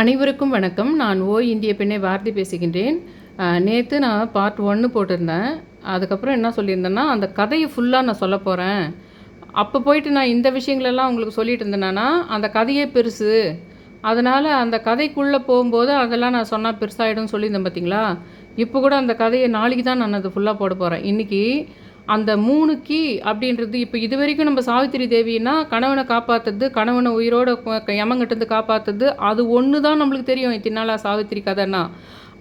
அனைவருக்கும் வணக்கம். நான் ஓ இந்திய பெண்ணை பாரதி பேசுகின்றேன். நேற்று நான் பார்ட் ஒன்று போட்டிருந்தேன். அதுக்கப்புறம் என்ன சொல்லியிருந்தேன்னா அந்த கதையை ஃபுல்லாக நான் சொல்ல போகிறேன் அப்போ போயிட்டு நான் இந்த விஷயங்களெல்லாம் உங்களுக்கு சொல்லிட்டு இருந்தேன்னா அந்த கதையே பெருசு. அதனால் அந்த கதைக்குள்ளே போகும்போது அதெல்லாம் நான் சொன்னால் பெருசாகிடும்னு சொல்லியிருந்தேன் பார்த்தீங்களா இப்போ கூட அந்த கதையை நாளைக்கு தான் நான் அது ஃபுல்லாக போட போகிறேன் இன்றைக்கி அந்த மூணு கீ அப்படின்றது இப்போ இது வரைக்கும் நம்ம சாவித்திரி தேவின்னா கணவனை காப்பாற்றுறது கணவனை உயிரோட கு- யமங்கிட்டேருந்து காப்பாற்றுறது அது ஒன்று தான் நம்மளுக்கு தெரியும் இத்தினாலா சாவித்திரி கதைன்னா.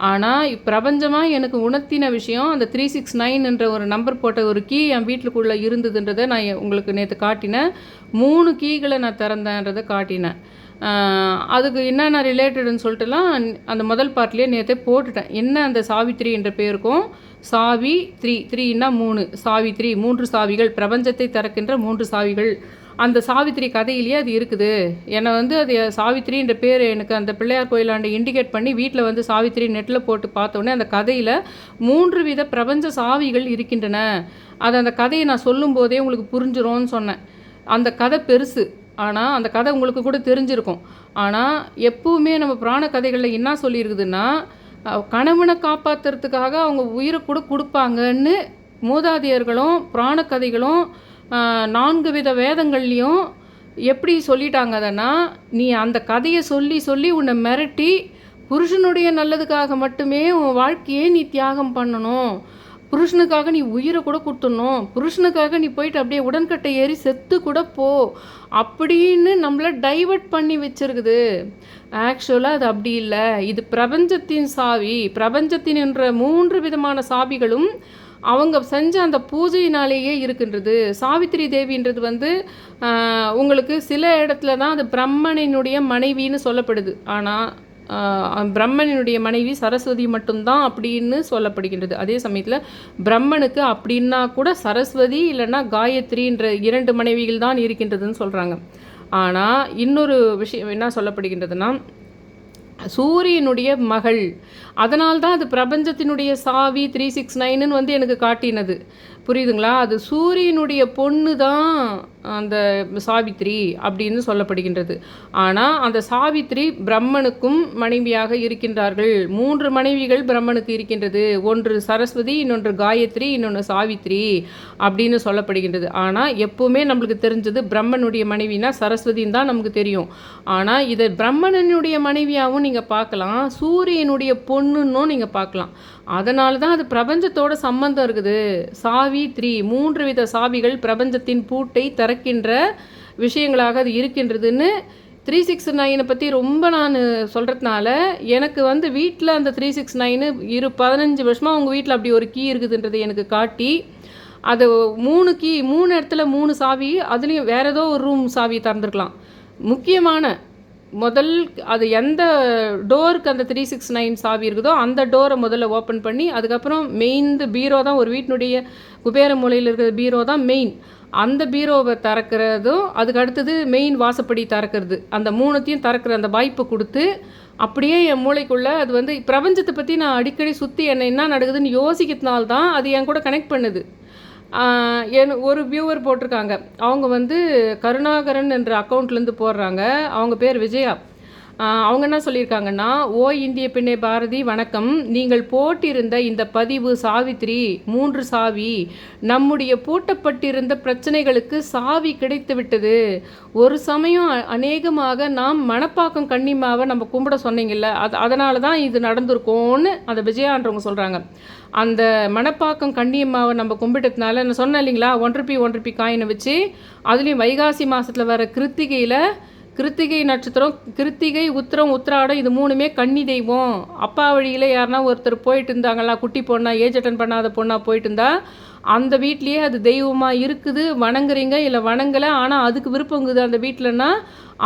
ஆனால் பிரபஞ்சமாக எனக்கு உணர்த்தின விஷயம் அந்த த்ரீ சிக்ஸ் நைன்ன்ற ஒரு நம்பர் போட்ட ஒரு கீ என் வீட்டுக்குள்ளே இருந்ததுன்றதை நான் உங்களுக்கு நேற்று காட்டினேன். மூணு கீகளை நான் திறந்தேன்றதை காட்டினேன். அதுக்கு என்னென்ன ரிலேட்டடுன்னு சொல்லிட்டுலாம் அந்த முதல் பார்ட்லேயே நேற்றே போட்டுட்டேன். என்ன அந்த சாவித்திரின்ற என்ற பேருக்கும் சாவி த்ரீ த்ரீன்னா மூணு. சாவித்ரி மூன்று சாவிகள். பிரபஞ்சத்தை திறக்கின்ற மூன்று சாவிகள். அந்த சாவித்ரி கதையிலேயே அது இருக்குது. என்னை வந்து அது சாவித்ரின்ற பேர் எனக்கு அந்த பிள்ளையார் கோயிலாண்டை இண்டிகேட் பண்ணி வீட்டில் வந்து சாவித்ரி நெட்டில் போட்டு பார்த்தோன்னே அந்த கதையில் மூன்று வித பிரபஞ்ச சாவிகள் இருக்கின்றன. அது அந்த கதையை நான் சொல்லும் போதே உங்களுக்கு புரிஞ்சிரும்னு சொன்னேன். அந்த கதை பெருசு. ஆனால் அந்த கதை உங்களுக்கு கூட தெரிஞ்சிருக்கும். ஆனால் எப்பவுமே நம்ம புராண கதைகளில் என்ன சொல்லியிருக்குதுன்னா கணவனை காப்பாற்றுறதுக்காக அவங்க உயிரை கூட கொடுப்பாங்கன்னு மூதாதையர்களும் புராண கதைகளும் நான்கு வித வேதங்கள்லையும் எப்படி சொல்லிட்டாங்க அதனா நீ அந்த கதையை சொல்லி சொல்லி உன்னை மிரட்டி புருஷனுடைய நல்லதுக்காக மட்டுமே உன் வாழ்க்கையே நீ தியாகம் பண்ணணும். புருஷனுக்காக நீ உயிரை கூட கொடுத்துடணும். புருஷனுக்காக நீ போயிட்டு அப்படியே உடன்கட்டை ஏறி செத்து கூட போ. அப்படின்னு நம்மளை டைவர்ட் பண்ணி வச்சிருக்குது. ஆக்சுவலாக அது அப்படி இல்லை. இது பிரபஞ்சத்தின் சாவி. பிரபஞ்சத்தின் என்ற மூன்று விதமான சாவிகளும் அவங்க செஞ்ச அந்த பூஜையினாலேயே இருக்கின்றது. சாவித்திரி தேவின்றது வந்து உங்களுக்கு சில இடத்துல தான் அது பிரம்மனினுடைய மனைவின்னு சொல்லப்படுது. ஆனால் பிரம்மனினுடைய மனைவி சரஸ்வதி மட்டும்தான் அப்படின்னு சொல்லப்படுகின்றது. அதே சமயத்தில் பிரம்மனுக்கு அப்படின்னா கூட சரஸ்வதி இல்லைன்னா காயத்ரின்ற இரண்டு மனைவிகள் தான் இருக்கின்றதுன்னு சொல்கிறாங்க ஆனால் இன்னொரு விஷயம் என்ன சொல்லப்படுகின்றதுன்னா சூரியனுடைய மகள் அதனால்தான் அது பிரபஞ்சத்தினுடைய சாவி த்ரீ சிக்ஸ் நைனுன்னு வந்து எனக்கு காட்டினது. புரியுதுங்களா? அது சூரியனுடைய பொண்ணு தான் அந்த சாவித்ரி அப்படின்னு சொல்லப்படுகின்றது. ஆனால் அந்த சாவித்ரி பிரம்மனுக்கும் மனைவியாக இருக்கின்றார்கள். மூன்று மனைவிகள் பிரம்மனுக்கு இருக்கின்றது. ஒன்று சரஸ்வதி இன்னொன்று காயத்ரி இன்னொன்று சாவித்ரி அப்படின்னு சொல்லப்படுகின்றது. ஆனால் எப்போவுமே நம்மளுக்கு தெரிஞ்சது பிரம்மனுடைய மனைவினா சரஸ்வதின்னு தான் நமக்கு தெரியும். ஆனால் இதை பிரம்மனுடைய மனைவியாகவும் நீங்கள் பார்க்கலாம். சூரியனுடைய பொண்ணுன்னும் நீங்கள் பார்க்கலாம். அதனால தான் அது பிரபஞ்சத்தோட சம்பந்தம் இருக்குது. சாவி த்ரீ மூன்று வித சாவிகள் பிரபஞ்சத்தின் பூட்டை திறக்கின்ற விஷயங்களாக அது இருக்கின்றதுன்னு த்ரீ சிக்ஸ் நைனை பற்றி ரொம்ப நான் சொல்கிறதுனால எனக்கு வந்து வீட்டில் அந்த த்ரீ சிக்ஸ் நைனு இரு பதினஞ்சு வருஷமாக உங்கள் வீட்டில் அப்படி ஒரு கீ இருக்குதுன்றதை எனக்கு காட்டி அது மூணு கீ மூணு இடத்துல மூணு சாவி அதுலேயும் வேறு ஏதோ ஒரு ரூம் சாவி திறந்துருக்கலாம். முக்கியமான முதல் அது எந்த டோருக்கு அந்த த்ரீ சிக்ஸ் நைன் சாவி இருக்குதோ அந்த டோரை முதல்ல ஓப்பன் பண்ணி அதுக்கப்புறம் மெயின் பீரோ தான் ஒரு வீட்டினுடைய குபேர மூலையில் இருக்கிற பீரோ தான் மெயின் அந்த பீரோவை திறக்கிறதும் அதுக்கு அடுத்தது மெயின் வாசப்படி திறக்கிறது. அந்த மூணுத்தையும் திறக்கிற அந்த வாய்ப்பை கொடுத்து அப்படியே என் மூளைக்குள்ளே அது வந்து பிரபஞ்சத்தை பற்றி நான் அடிக்கடி சுற்றி என்ன என்ன நடக்குதுன்னு யோசிக்கிறதுனால தான் அது என் கூட கனெக்ட் பண்ணுது. என் ஒரு வியூவர் போட்டிருக்காங்க. அவங்க வந்து கருணாகரன் என்ற அக்கௌண்ட்லேருந்து போடுறாங்க. அவங்க பேர் விஜயா. அவங்க என்ன சொல்லியிருக்காங்கன்னா ஓ இந்திய பெண்ணே பாரதி வணக்கம். நீங்கள் போட்டிருந்த இந்த பதிவு சாவித்ரி மூன்று சாவி. நம்முடைய பூட்டப்பட்டிருந்த பிரச்சனைகளுக்கு சாவி கிடைத்து விட்டது. ஒரு சமயம் அநேகமாக நாம் மணப்பாக்கம் கன்னிமாவை நம்ம கும்பிட சொன்னீங்கல்ல அது அதனால தான் இது நடந்திருக்கோன்னு அந்த விஜயான்றவங்க சொல்கிறாங்க அந்த மணப்பாக்கம் கன்னியம்மாவை நம்ம கும்பிட்டதுனால நான் சொன்னேன் இல்லைங்களா ஒன் ருபி ஒன் ருபி காயினை வச்சு அதுலேயும் வைகாசி மாதத்தில் வர கிருத்திகையில் கிருத்திகை நட்சத்திரம் கிருத்திகை உத்திரம் உத்திராடம் இது மூணுமே கன்னி தெய்வம். அப்பா வழியில் யாருன்னா ஒருத்தர் போயிட்டு இருந்தாங்களா குட்டி பொண்ணா ஏஜ் அட்டன் பண்ணாத பொண்ணாக போயிட்டு இருந்தா அந்த வீட்லேயே அது தெய்வமாக இருக்குது வணங்குறீங்க இல்லை வணங்கலை ஆனால் அதுக்கு விருப்பங்குது அந்த வீட்டிலன்னா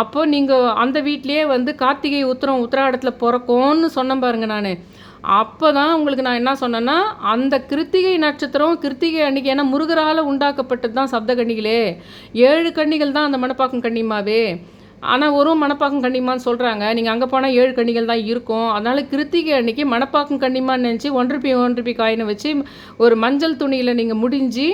அப்போ நீங்கள் அந்த வீட்லேயே வந்து கார்த்திகை உத்திரம் உத்திராடத்தில் பிறக்கும்னு சொன்னேன் பாருங்க நான். அப்போ தான் உங்களுக்கு நான் என்ன சொன்னேன்னா அந்த கிருத்திகை நட்சத்திரம் கிருத்திகை அன்னைக்கு ஏன்னா முருகரால் உண்டாக்கப்பட்டது தான் சப்த கன்னிகளே. ஏழு கன்னிகள் தான் அந்த மணப்பாக்கம் கண்ணிமாவே ஆனால் ஒரு மணப்பாக்கம் கன்னிமான்னு சொல்கிறாங்க நீங்கள் அங்கே போனால் ஏழு கன்னிகள் தான் இருக்கும். அதனால் கிருத்திகை அன்னைக்கு மணப்பாக்கம் கன்னிமான்னு நினச்சி ஒன் ருபி ஒன் ருபி காயினை வச்சு ஒரு மஞ்சள் துணியில் நீங்கள் முடிஞ்சு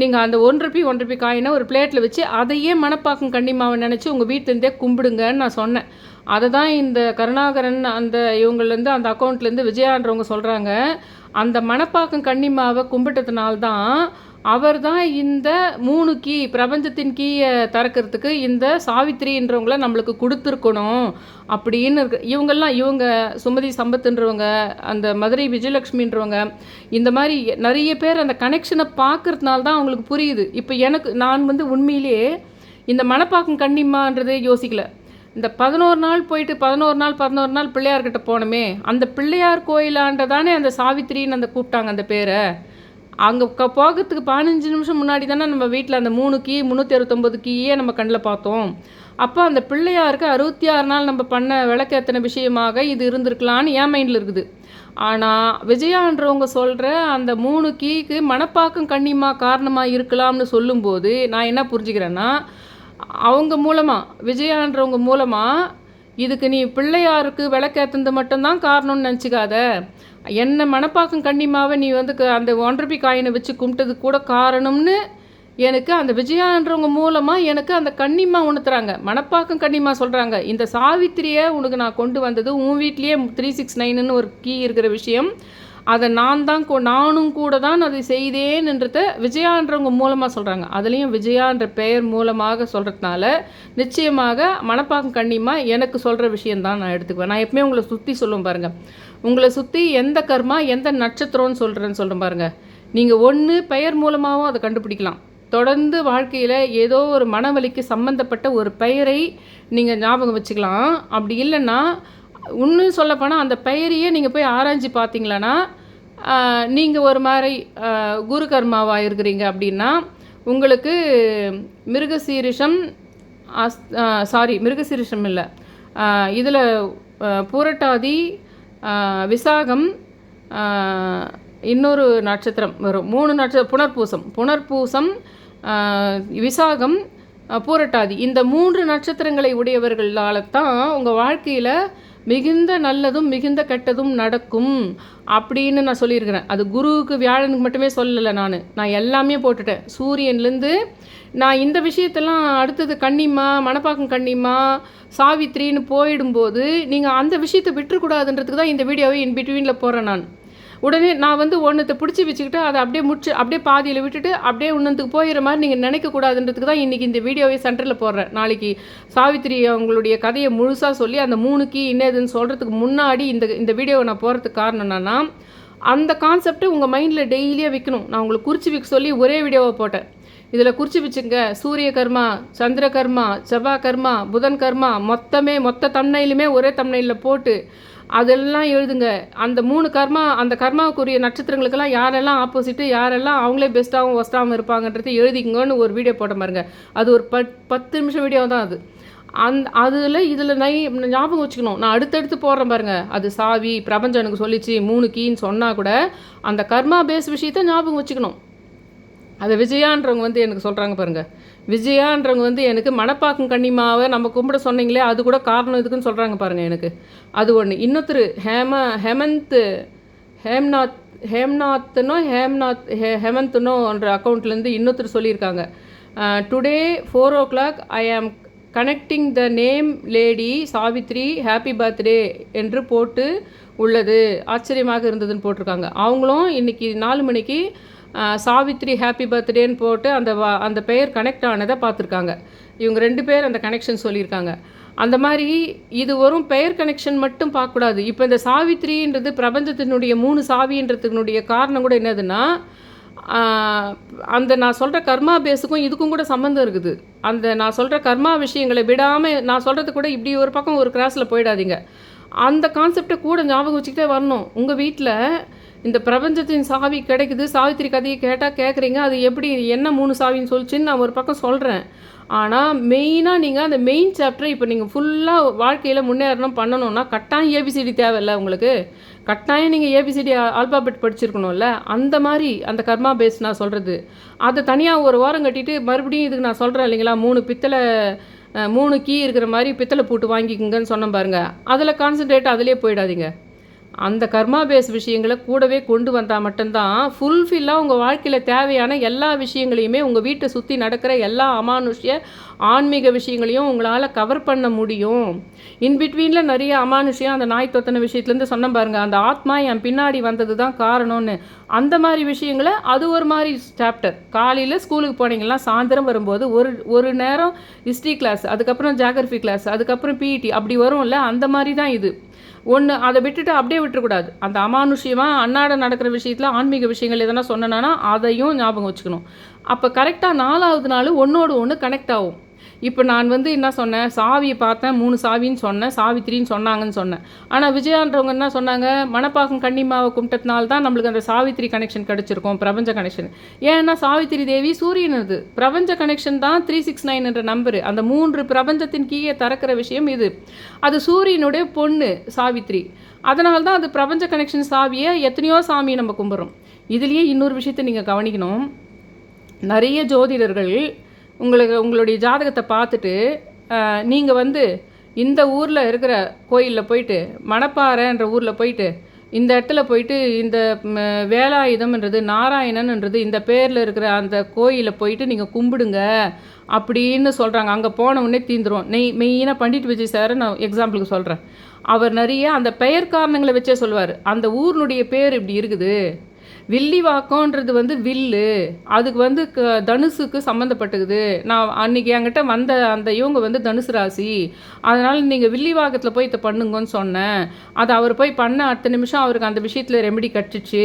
நீங்கள் அந்த ஒன் ரூபி ஒன் ருபி காயினை ஒரு பிளேட்டில் வச்சு அதையே மணப்பாக்கம் கன்னிமாவை நினச்சி உங்கள் வீட்டிலேருந்தே கும்பிடுங்கன்னு நான் சொன்னேன். அதை தான் இந்த கருணாகரன் அந்த இவங்கள்லேருந்து அந்த அக்கௌண்ட்லேருந்து விஜயான்றவங்க சொல்கிறாங்க அந்த மணப்பாக்கம் கன்னிமாவை கும்பிட்டதுனால்தான் அவர் தான் இந்த மூணு கீ பிரபஞ்சத்தின் கீயை திறக்கிறதுக்கு இந்த சாவித்திரின்றவங்கள நம்மளுக்கு கொடுத்துருக்கணும் அப்படின்னு இருக்கு. இவங்கெல்லாம் இவங்க சுமதி சம்பத்துன்றவங்க அந்த மதுரை விஜயலட்சுமின்றவங்க இந்த மாதிரி நிறைய பேர் அந்த கனெக்ஷனை பார்க்கறதுனால தான் அவங்களுக்கு புரியுது. இப்போ எனக்கு நான் வந்து உண்மையிலேயே இந்த மணப்பாக்கம் கண்ணிம்மான்றதே யோசிக்கல. இந்த பதினோரு நாள் போயிட்டு பதினோரு நாள் பதினோரு நாள் பிள்ளையார்கிட்ட போனோமே அந்த பிள்ளையார் கோயிலாண்ட தானே அந்த சாவித்திரின்னு அந்த கூப்பிட்டாங்க அந்த பேரை. அங்கே க போகிறதுக்கு பதினஞ்சு நிமிஷம் முன்னாடி தானே நம்ம வீட்டில் அந்த மூணு கீ முந்நூற்றி அறுபத்தொம்பது கீயே நம்ம கண்ணில் பார்த்தோம். அப்போ அந்த பிள்ளையாருக்கு அறுபத்தி ஆறு நாள் நம்ம பண்ண விளக்கேற்றின விஷயமாக இது இருந்திருக்கலான்னு என் மைண்டில் இருக்குது. ஆனால் விஜயான்றவங்க சொல்கிற அந்த மூணு கீக்கு மணப்பாக்கம் கண்ணிமா காரணமாக இருக்கலாம்னு சொல்லும்போது நான் என்ன புரிஞ்சுக்கிறேன்னா அவங்க மூலமாக விஜயான்றவங்க மூலமாக இதுக்கு நீ பிள்ளையாருக்கு விளக்கேற்றுனது மட்டும்தான் காரணம்னு நினச்சிக்காத. என்ன மணப்பாக்கம் கன்னிமாவை நீ வந்து க- அந்த ஒன் காயினை வச்சு கும்பிட்டது கூட காரணம்னு எனக்கு அந்த விஜயான்றவங்க மூலமாக எனக்கு அந்த கன்னிமா உணர்த்துறாங்க. மணப்பாக்கம் கண்ணிம்மா சொல்கிறாங்க இந்த சாவித்திரியை உனக்கு நான் கொண்டு வந்தது உன் வீட்லேயே த்ரீ சிக்ஸ் நைனுன்னு ஒரு கீ இருக்கிற விஷயம். அதை நான் தான் நானும் கூட தான் அதை செய்தேன்ன்றத விஜயான்றவங்க மூலமாக சொல்கிறாங்க அதுலேயும் விஜயான்ற பெயர் மூலமாக சொல்கிறதுனால நிச்சயமாக மணப்பாக்கம் கண்ணியமாக எனக்கு சொல்கிற விஷயந்தான் நான் எடுத்துக்குவேன். நான் எப்பவுமே உங்களை சுற்றி சொல்லுவேன் பாருங்கள் உங்களை சுற்றி எந்த கர்மா எந்த நட்சத்திரம்னு சொல்கிறேன்னு சொல்கிறேன் பாருங்கள் நீங்கள் ஒன்று பெயர் மூலமாகவும் அதை கண்டுபிடிக்கலாம். தொடர்ந்து வாழ்க்கையில் ஏதோ ஒரு மனவலிக்கு சம்மந்தப்பட்ட ஒரு பெயரை நீங்கள் ஞாபகம் வச்சுக்கலாம். அப்படி இல்லைன்னா இன்னும் சொல்லப்போனால் அந்த பெயரையே நீங்கள் போய் ஆராய்ஞ்சு பார்த்தீங்களன்னா நீங்கள் ஒரு மாதிரி குரு கர்மாவாக இருக்கிறீங்க அப்படின்னா உங்களுக்கு மிருகசீரிஷம் அஸ் சாரி மிருகசீரிஷம் இல்லை. இதில் பூரட்டாதி விசாகம் இன்னொரு நட்சத்திரம் வரும். மூணு நட்ச புனர்பூசம் புனர்பூசம் விசாகம் பூரட்டாதி. இந்த மூன்று நட்சத்திரங்களை உடையவர்களால் தான் உங்கள் வாழ்க்கையில் மிகுந்த நல்லதும் மிகுந்த கெட்டதும் நடக்கும் அப்படின்னு நான் சொல்லியிருக்கிறேன். அது குருவுக்கு வியாழனுக்கு மட்டுமே சொல்லலை நான். நான் எல்லாமே போட்டுட்டேன். சூரியன்லேருந்து நான் இந்த விஷயத்தெல்லாம் அடுத்தது கண்ணிம்மா மணப்பாக்கம் கண்ணிம்மா சாவித்ரின்னு போயிடும்போது நீங்கள் அந்த விஷயத்தை விட்டுறக்கூடாதுன்றதுக்கு தான் இந்த வீடியோவை இன் பிட்வீனில் போகிறேன் நான். உடனே நான் வந்து ஒன்றத்தை பிடிச்சி வச்சுக்கிட்டு அதை அப்படியே முடிச்சு அப்படியே பாதியில் விட்டுட்டு அப்படியே இன்னொன்றுக்கு போயிடுற மாதிரி நீங்கள் நினைக்கக்கூடாதுன்றதுக்கு தான் இன்றைக்கி இந்த வீடியோவை சென்டரில் போடுறேன். நாளைக்கு சாவித்திரி அவங்களுடைய கதையை முழுசாக சொல்லி அந்த மூணுக்கு என்னதுன்னு சொல்கிறதுக்கு முன்னாடி இந்த இந்த வீடியோவை நான் போகிறதுக்கு காரணம் என்னென்னா அந்த கான்செப்டை உங்கள் மைண்டில் டெய்லியாக வைக்கணும். நான் உங்களுக்கு குறித்து வைக்க சொல்லி ஒரே வீடியோவை போட்டேன். இதில் குறித்து வச்சுங்க. சூரிய கர்மா சந்திர கர்மா செவ்வாய் கர்மா புதன் கர்மா மொத்தமே மொத்த தம்னையிலுமே ஒரே தம்னையில் போட்டு அதெல்லாம் எழுதுங்க. அந்த மூணு கர்மா அந்த கர்மாவுக்குரிய நட்சத்திரங்களுக்கெல்லாம் யாரெல்லாம் ஆப்போசிட்டு யாரெல்லாம் அவங்களே பெஸ்ட்டாகவும் ஒஸ்ட்டாகவும் இருப்பாங்கன்றது எழுதிக்கங்கன்னு ஒரு வீடியோ போட்ட பாருங்க. அது ஒரு பத் பத்து நிமிஷம் வீடியோ தான் அது. அந் அதில் இதில் நை ஞாபகம் வச்சுக்கணும். நான் அடுத்தடுத்து போடுறேன் பாருங்கள் அது சாவி பிரபஞ்சம் எனக்கு சொல்லிச்சு மூணு கீன்னு சொன்னால் கூட அந்த கர்மா பேஸ் விஷயத்த ஞாபகம் வச்சுக்கணும். அதை விஜயான்றவங்க வந்து எனக்கு சொல்கிறாங்க பாருங்கள் விஜயான்றவங்க வந்து எனக்கு மணப்பாக்கம் கன்னிமாவை நம்ம கும்பிட சொன்னீங்களே அது கூட காரணம் இதுக்குன்னு சொல்கிறாங்க பாருங்க எனக்கு. அது ஒன்று இன்னொருத்தர் ஹேம ஹேமந்த் ஹேம்நாத் ஹேம்நாத்னோ ஹேம்நாத் ஹே ஹேமந்த்னோன்ற அக்கௌண்ட்லேருந்து இன்னொருத்தர் சொல்லியிருக்காங்க. Today four o'clock I am connecting the name lady Savitri happy birthday என்று போட்டு உள்ளது. ஆச்சரியமாக இருந்ததுன்னு போட்டிருக்காங்க. அவங்களும் இன்றைக்கி நாலு மணிக்கு சாவித்ரி ஹாப்பி பர்த்டேன்னு போட்டு அந்த வா- அந்த பெயர் கனெக்ட் ஆனதை பார்த்துருக்காங்க. இவங்க ரெண்டு பேர் அந்த கனெக்ஷன் சொல்லியிருக்காங்க. அந்த மாதிரி இது வரும் பெயர் கனெக்ஷன் மட்டும் பார்க்கக்கூடாது. இப்போ இந்த சாவித்ரின்றது பிரபஞ்சத்தினுடைய மூணு சாவின்றதுனுடைய காரணம் கூட என்னதுன்னா அந்த நான் சொல்கிற கர்மா பேஸுக்கும் இதுக்கும் கூட சம்மந்தம் இருக்குது. அந்த நான் சொல்கிற கர்மா விஷயங்களை விடாமல் நான் சொல்கிறது கூட இப்படி ஒரு பக்கம் ஒரு கிராஸில் போயிடாதீங்க. அந்த கான்செப்டை கூட ஞாபகம் வச்சுக்கிட்டே வரணும். உங்கள் வீட்டில் இந்த பிரபஞ்சத்தின் சாவி கிடைக்குது சாவித்திரி கதையை கேட்டால் கேட்குறீங்க அது எப்படி என்ன மூணு சாவின்னு சொல்லிச்சுன்னு நான் ஒரு பக்கம் சொல்கிறேன் ஆனால் மெயினாக நீங்கள் அந்த மெயின் சாப்டரை இப்போ நீங்கள் ஃபுல்லாக வாழ்க்கையில் முன்னேறணும் பண்ணணும்னா கட்டாயம் ஏபிசிடி தேவையில்ல உங்களுக்கு. கட்டாயம் நீங்கள் ஏபிசிடி ஆல்பாபெட் படிச்சிருக்கணும்ல. அந்த மாதிரி அந்த கர்மா பேஸ் நான் சொல்கிறது அதை தனியாக ஒரு வாரம் கட்டிட்டு மறுபடியும் இதுக்கு நான் சொல்கிறேன் இல்லைங்களா மூணு பித்தளை மூணு கீ இருக்கிற மாதிரி பித்தளை பூட்டு வாங்கிக்கோங்கன்னு சொன்னேன் பாருங்கள் அதில் கான்சன்ட்ரேட் அதிலே போயிடாதீங்க. அந்த கர்மா பேஸ் விஷயங்களை கூடவே கொண்டு வந்தால் மட்டும்தான் ஃபுல்ஃபில்லாக உங்கள் வாழ்க்கையில் தேவையான எல்லா விஷயங்களையுமே உங்கள் வீட்டை சுற்றி நடக்கிற எல்லா அமானுஷ்ய ஆன்மீக விஷயங்களையும் உங்களால் கவர் பண்ண முடியும். இன்பிட்வீனில் நிறைய அமானுஷ்யம் அந்த நாய் தொத்தன விஷயத்துலேருந்து சொன்ன பாருங்கள் அந்த ஆத்மா என் பின்னாடி வந்தது தான் காரணம்னு. அந்த மாதிரி விஷயங்களை அது ஒரு மாதிரி சாப்டர் காலையில் ஸ்கூலுக்கு போனீங்கன்னா சாயந்தரம் வரும்போது ஒரு ஒரு நேரம் ஹிஸ்ட்ரி கிளாஸ் அதுக்கப்புறம் ஜாகிரஃபி கிளாஸ் அதுக்கப்புறம் பிஇடி அப்படி வரும்ல அந்த மாதிரி தான் இது. ஒன்று அதை விட்டுட்டு அப்படியே விட்டுறக்கூடாது. அந்த அமானுஷ்யமாக அன்னாட நடக்கிற விஷயத்தில் ஆன்மீக விஷயங்கள் எதனா சொன்னேன்னா அதையும் ஞாபகம் வச்சுக்கணும். அப்போ கரெக்டாக நாலாவது நாள் ஒன்றோடு ஒன்று கனெக்ட் ஆகும். இப்போ நான் வந்து என்ன சொன்னேன்? சாவியை பார்த்தேன் மூணு சாவின்னு சொன்னேன் சாவித்திரின்னு சொன்னாங்கன்னு சொன்னேன். ஆனால் விஜயான்றவங்க என்ன சொன்னாங்க? மணப்பாக்கம் கன்னிமாவை கும்பிட்டதுனால தான் நம்மளுக்கு அந்த சாவித்திரி கனெக்ஷன் கிடச்சிருக்கும் பிரபஞ்ச கனெக்ஷன் ஏன்னா சாவித்திரி தேவி சூரியன் அது பிரபஞ்ச கனெக்ஷன் தான் த்ரீ சிக்ஸ் நைன் என்ற நம்பரு. அந்த மூன்று பிரபஞ்சத்தின் கீழே திறக்கிற விஷயம் இது. அது சூரியனுடைய பொண்ணு சாவித்திரி. அதனால தான் அது பிரபஞ்ச கனெக்ஷன் சாவியை எத்தனையோ சாமியை நம்ம கும்பிட்றோம். இதுலேயே இன்னொரு விஷயத்தை நீங்கள் கவனிக்கணும். நிறைய ஜோதிடர்கள் உங்களுக்கு உங்களுடைய ஜாதகத்தை பார்த்துட்டு நீங்கள் வந்து இந்த ஊரில் இருக்கிற கோயிலில் போயிட்டு மணப்பாறைன்ற ஊரில் போயிட்டு இந்த இடத்துல போயிட்டு இந்த வேலாயுதம்ன்றது நாராயணன்ன்றது இந்த பேரில் இருக்கிற அந்த கோயிலில் போயிட்டு நீங்கள் கும்பிடுங்க அப்படின்னு சொல்கிறாங்க அங்கே போன உடனே தீந்துரும். நெய் மெயினாக பண்டிட் விஜய் சார் நான் எக்ஸாம்பிளுக்கு சொல்கிறேன் அவர் நிறைய அந்த பெயர் காரணங்களை வச்சே சொல்லுவார் அந்த ஊரினுடைய பேர் இப்படி இருக்குது. வில்லிவாக்கம்ன்றது வந்து வில்லு. அதுக்கு வந்து க தனுசுக்கு சம்மந்தப்பட்டுக்குது நான் அன்னைக்கு என்கிட்ட வந்த அந்த இவங்க வந்து தனுசு ராசி. அதனால் நீங்கள் வில்லிவாக்கத்தில் போய் இதை பண்ணுங்கன்னு சொன்னேன். அதை அவர் போய் பண்ண அடுத்த நிமிஷம் அவருக்கு அந்த விஷயத்தில் ரெமெடி கட்டுச்சு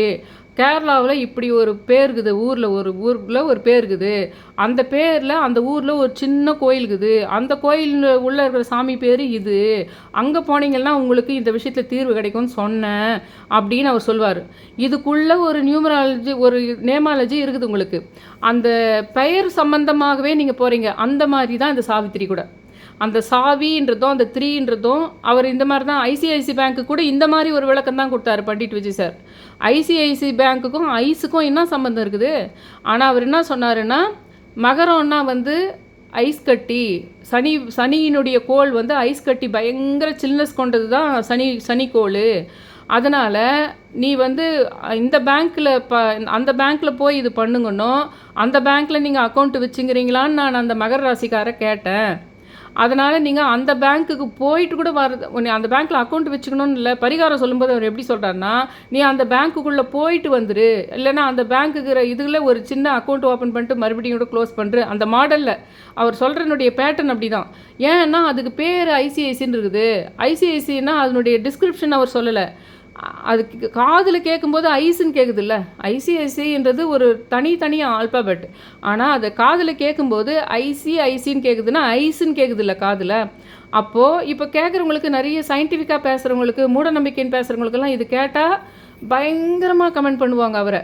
கேரளாவில் இப்படி ஒரு பேர் இருக்குது ஊரில் ஒரு ஊரில் ஒரு பேர் இருக்குது அந்த பேரில் அந்த ஊரில் ஒரு சின்ன கோயில் இருக்குது அந்த கோயில் உள்ளே இருக்கிற சாமி பேர் இது. அங்கே போனீங்கன்னா உங்களுக்கு இந்த விஷயத்தில் தீர்வு கிடைக்கும்னு சொன்னேன் அப்படின்னு அவர் சொல்வார். இதுக்குள்ளே ஒரு நியூமராலஜி ஒரு நேமாலஜி இருக்குது உங்களுக்கு. அந்த பெயர் சம்பந்தமாகவே நீங்கள் போகிறீங்க அந்த மாதிரி தான் இந்த சாவித்திரி கூட. அந்த சாவின்றதும் அந்த த்ரீன்றதும் அவர் இந்த மாதிரி தான் ஐசிஐசி பேங்க்கு கூட இந்த மாதிரி ஒரு விளக்கம் தான் கொடுத்தாரு பண்டிட் விஜய் சார். ஐசிஐசி பேங்க்குக்கும் ஐஸுக்கும் என்ன சம்மந்தம் இருக்குது? ஆனால் அவர் என்ன சொன்னாருன்னா மகரம்னா வந்து ஐஸ் கட்டி சனி சனியினுடைய கோள் வந்து ஐஸ் கட்டி பயங்கர சில்னஸ் கொண்டது தான் சனி சனிக்கோள். அதனால் நீ வந்து இந்த பேங்க்கில் ப அந்த பேங்க்கில் போய் இது பண்ணுங்கன்னோ அந்த பேங்க்கில் நீங்கள் அக்கௌண்ட்டு வச்சுங்கிறீங்களான்னு நான் அந்த மகர ராசிக்காரை கேட்டேன். அதனால் நீங்கள் அந்த பேங்க்குக்கு போயிட்டு கூட வர நீ அந்த பேங்க்கில் அக்கௌண்ட் வச்சுக்கணும்னு இல்லை பரிகாரம் சொல்லும்போது அவர் எப்படி சொல்கிறாருன்னா நீ அந்த பேங்க்குக்குள்ளே போயிட்டு வந்துரு. இல்லைன்னா அந்த பேங்க்குங்கிற இதில் ஒரு சின்ன அக்கௌண்ட் ஓப்பன் பண்ணிட்டு மறுபடியும் கூட க்ளோஸ் பண்ணுற அந்த மாடலில் அவர் சொல்கிறனுடைய பேட்டர்ன் அப்படி தான் ஏன்னா அதுக்கு பேர் ஐசிஐசின்னு இருக்குது. ஐசிஐசின்னா அதனுடைய டிஸ்கிரிப்ஷன் அவர் சொல்லலை. அதுக்கு காதில் கேட்கும்போது ஐஸுன்னு கேட்குதுல்ல ஐசிஐசின்றது ஒரு தனித்தனியாக ஆல்பாபெட். ஆனால் அதை காதில் கேட்கும்போது ஐசி ஐசின்னு கேட்குதுன்னா ஐஸுன்னு கேட்குதுல்ல காதில்? அப்போது இப்போ கேட்குறவங்களுக்கு நிறைய சயின்டிஃபிக்காக பேசுகிறவங்களுக்கு மூடநம்பிக்கைன்னு பேசுகிறவங்களுக்கெல்லாம் இது கேட்டால் பயங்கரமாக கமெண்ட் பண்ணுவாங்க அவரை.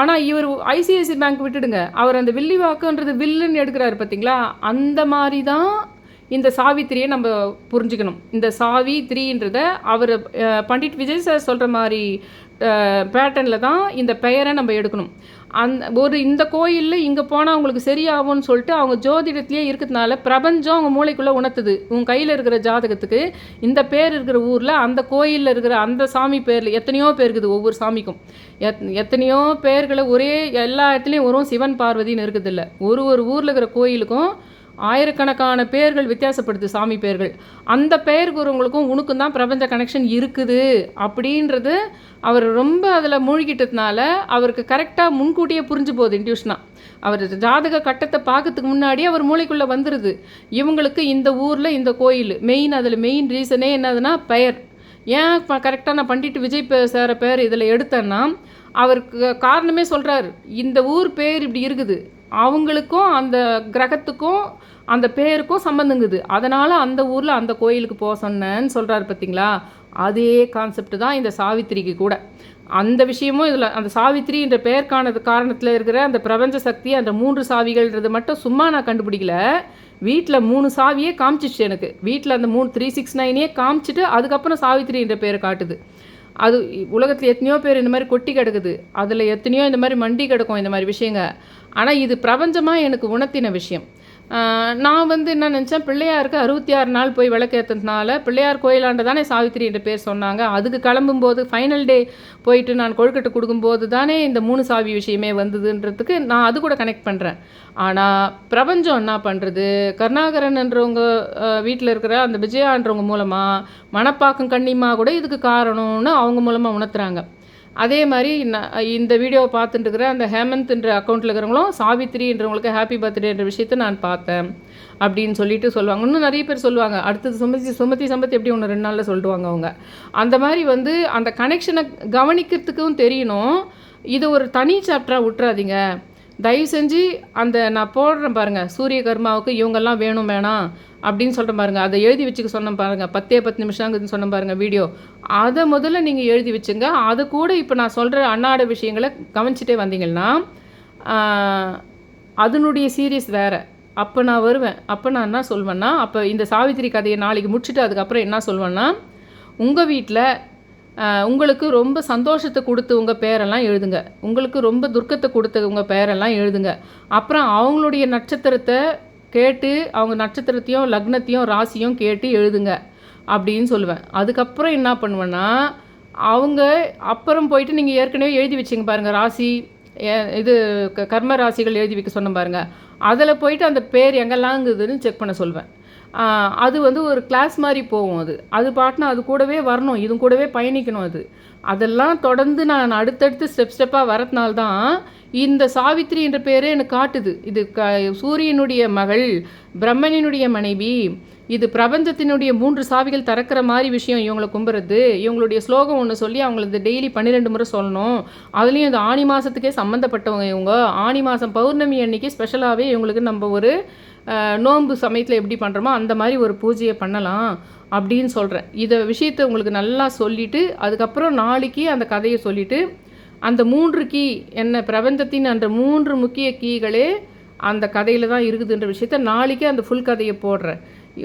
ஆனால் இவர் ஐசிஐசி பேங்க் விட்டுடுங்க. அவர் அந்த வில்லி வாக்குன்றது வில்லுன்னு எடுக்கிறாரு பார்த்தீங்களா அந்த மாதிரி தான் இந்த சாவித்திரியை நம்ம புரிஞ்சுக்கணும். இந்த சாவி த்ரீன்றத அவர் பண்டிட் விஜய் சார் சொல்கிற மாதிரி பேட்டர்னில் தான் இந்த பெயரை நம்ம எடுக்கணும். அந் ஒரு இந்த கோயிலில் இங்கே போனால் அவங்களுக்கு சரியாகும்னு சொல்லிட்டு அவங்க ஜோதிடத்துலேயே இருக்கிறதுனால பிரபஞ்சம் அவங்க மூளைக்குள்ளே உணர்த்துது. உன் கையில் இருக்கிற ஜாதகத்துக்கு இந்த பேர் இருக்கிற ஊரில் அந்த கோயிலில் இருக்கிற அந்த சாமி பேரில் எத்தனையோ பேர் இருக்குது ஒவ்வொரு சாமிக்கும். எத் எத்தனையோ பேர்களை ஒரே எல்லா இடத்துலையும் வரும் சிவன் பார்வதின்னு இல்லை ஒரு ஒரு ஊரில் இருக்கிற கோயிலுக்கும் ஆயிரக்கணக்கான பேர்கள் வித்தியாசப்படுது சாமி பெயர்கள் அந்த பெயர்குறவங்களுக்கும் உனக்கும் தான் பிரபஞ்ச கனெக்ஷன் இருக்குது அப்படின்றது அவர் ரொம்ப அதில் மூழ்கிட்டதுனால அவருக்கு கரெக்டாக முன்கூட்டியே புரிஞ்சு போகுது இன்ட்யூஷனாக அவர் ஜாதக கட்டத்தை பார்க்கறதுக்கு முன்னாடியே அவர் மூளைக்குள்ளே வந்துடுது இவங்களுக்கு இந்த ஊரில் இந்த கோயில் மெயின் அதில் மெயின் ரீசனே என்னதுன்னா பெயர். ஏன் இப்போ கரெக்டாக நான் பண்டிட் விஜய் சார பேர் இதில் எடுத்தேன்னா அவருக்கு காரணமே சொல்கிறாரு இந்த ஊர் பேர் இப்படி இருக்குது. அவங்களுக்கும் அந்த கிரகத்துக்கும் அந்த பேருக்கும் சம்மந்தங்குது அதனால் அந்த ஊரில் அந்த கோயிலுக்கு போக சொன்னேன்னு சொல்கிறாரு பார்த்தீங்களா அதே கான்செப்ட் தான் இந்த சாவித்திரிக்கு கூட. அந்த விஷயமும் இதில் அந்த சாவித்திரி என்ற பெயர்க்கானது காரணத்தில் இருக்கிற அந்த பிரபஞ்ச சக்தி அந்த மூன்று சாவிகள்ன்றது மட்டும் சும்மா நான் கண்டுபிடிக்கல. வீட்டில் மூணு சாவியே காமிச்சிச்சு எனக்கு. வீட்டில் அந்த மூணு த்ரீ சிக்ஸ் நைனே காமிச்சிட்டு அதுக்கப்புறம் சாவித்திரி என்ற பேரை காட்டுது. அது உலகத்தில் எத்தனையோ பேர் இந்த மாதிரி கொட்டி கிடக்குது. அதில் எத்தனையோ இந்த மாதிரி மண்டி கிடக்கும் இந்த மாதிரி விஷயங்க. ஆனால் இது பிரபஞ்சமாக எனக்கு உணர்த்தின விஷயம். நான் வந்து என்ன நினச்சேன் பிள்ளையாருக்கு அறுபத்தி ஆறு நாள் போய் விளக்கேற்றதுனால பிள்ளையார் கோயிலாண்ட தானே சாவித்திரி என்ற பேர் சொன்னாங்க. அதுக்கு கிளம்பும்போது ஃபைனல் டே போயிட்டு நான் கொழுக்கட்டை கொடுக்கும்போது தானே இந்த மூணு சாவி விஷயமே வந்ததுன்றதுக்கு நான் அது கூட கனெக்ட் பண்ணுறேன் ஆனால் பிரபஞ்சம் என்ன பண்ணுறது கருணாகரன்ன்றவங்க வீட்டில் இருக்கிற அந்த விஜயான்றவங்க மூலமாக மணப்பாக்கம் கண்ணிமா கூட இதுக்கு காரணம்னு அவங்க மூலமாக உணர்த்துறாங்க. அதே மாதிரி நான் இந்த வீடியோவை பார்த்துட்டு இருக்கிற அந்த ஹேமந்த்ன்ற அக்கௌண்ட்டில் இருக்கிறவங்களும் சாவித்திரின்றவங்களுக்கு ஹாப்பி பர்த்டேன்ற விஷயத்தை நான் பார்த்தேன் அப்படின்னு சொல்லிட்டு சொல்லுவாங்க. இன்னும் நிறைய பேர் சொல்லுவாங்க அடுத்தது சுமதி சுமதி சம்பத்தி எப்படி ஒன்று ரெண்டு நாளில் சொல்லிடுவாங்க அவங்க. அந்த மாதிரி வந்து அந்த கனெக்ஷனை கவனிக்கிறதுக்கும் தெரியணும். இது ஒரு தனி சாப்டராக விட்டுறாதீங்க. தயவு செஞ்சு அந்த நான் போடுறேன் பாருங்கள் சூரிய கர்மாவுக்கு இவங்கெல்லாம் வேணும் வேணாம். அப்படின்னு சொல்கிற பாருங்கள் அதை எழுதி வச்சுக்க சொன்னேன் பாருங்கள் பத்தே பத்து நிமிஷங்கிறது சொன்ன பாருங்கள் வீடியோ. அதை முதல்ல நீங்கள் எழுதி வச்சுங்க. அதை கூட இப்போ நான் சொல்கிற அன்னாட விஷயங்களை கவனிச்சிட்டே வந்தீங்கன்னா அதனுடைய சீரியஸ் வேறு. அப்போ நான் வருவேன். அப்போ நான் என்ன சொல்வேன்னா அப்போ இந்த சாவித்திரி கதையை நாளைக்கு முடிச்சுட்டு அதுக்கப்புறம் என்ன சொல்வேன்னா உங்கள் வீட்டில் உங்களுக்கு ரொம்ப சந்தோஷத்தை கொடுத்து உங்கள் பேரெல்லாம் எழுதுங்க. உங்களுக்கு ரொம்ப துர்க்கத்தை கொடுத்த உங்கள் பேரெல்லாம் எழுதுங்க. அப்புறம் அவங்களுடைய நட்சத்திரத்தை கேட்டு அவங்க நட்சத்திரத்தையும் லக்னத்தையும் ராசியும் கேட்டு எழுதுங்க அப்படின்னு சொல்லுவேன். அதுக்கப்புறம் என்ன பண்ணுவேன்னா அவங்க அப்புறம் போயிட்டு நீங்கள் ஏற்கனவே எழுதி வச்சிங்க பாருங்கள் ராசி ஏ- இது க- கர்ம ராசிகள் எழுதி வைக்க சொன்னேன் பாருங்கள் அதில் போயிட்டு அந்த பேர் எங்கெல்லாங்குதுன்னு செக் பண்ண சொல்வேன். அது வந்து ஒரு கிளாஸ் மாதிரி போகும் அது. அது பாட்டினா அது கூடவே வரணும். இது கூடவே பயணிக்கணும் அது. அதெல்லாம் தொடர்ந்து நான் அடுத்தடுத்து ஸ்டெப் ஸ்டெப்பாக வரதுனால தான் இந்த சாவித்ரி என்ற பேரே எனக்கு காட்டுது. இது க சூரியனுடைய மகள் பிரம்மனினுடைய மனைவி இது பிரபஞ்சத்தினுடைய மூன்று சாவிகள் திறக்கிற மாதிரி விஷயம் இவங்களை கும்புறது. இவங்களுடைய ஸ்லோகம் ஒன்று சொல்லி அவங்களுக்கு டெய்லி பன்னிரெண்டு முறை சொல்லணும். அதுலேயும் இந்த ஆணி மாதத்துக்கே சம்மந்தப்பட்டவங்க இவங்க. ஆணி மாதம் பௌர்ணமி அன்னைக்கு ஸ்பெஷலாகவே இவங்களுக்கு நம்ம ஒரு நோன்பு சமயத்தில் எப்படி பண்ணுறோமோ அந்த மாதிரி ஒரு பூஜையை பண்ணலாம் அப்படின்னு சொல்கிறேன் இதை விஷயத்தை உங்களுக்கு நல்லா சொல்லிவிட்டு அதுக்கப்புறம் நாளைக்கு அந்த கதையை சொல்லிவிட்டு அந்த மூன்று கீ என்ன பிரபஞ்சத்தின் அந்த மூன்று முக்கிய கீகளே அந்த கதையில் தான் இருக்குதுன்ற விஷயத்த நாளைக்கே அந்த ஃபுல் கதையை போடுறேன்.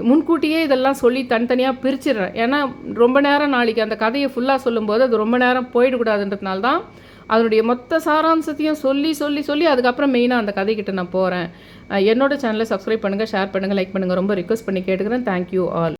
முன்கூட்டியே இதெல்லாம் சொல்லி தனித்தனியாக பிரிச்சிடுறேன். ஏன்னா ரொம்ப நேரம் நாளைக்கு அந்த கதையை ஃபுல்லாக சொல்லும்போது அது ரொம்ப நேரம் போயிடக்கூடாதுன்றதுனால தான் அதனுடைய மொத்த சாராம்சத்தையும் சொல்லி சொல்லி சொல்லி அதுக்கப்புறம் மெயினாக அந்த கதைக்கிட்ட நான் போகிறேன் என்னோட சேனலை சப்ஸ்கிரைப் பண்ணுங்கள் ஷேர் பண்ணுங்கள் லைக் பண்ணுங்கள் ரொம்ப ரிக்வஸ்ட் பண்ணி கேட்டுக்கிறேன். Thank you all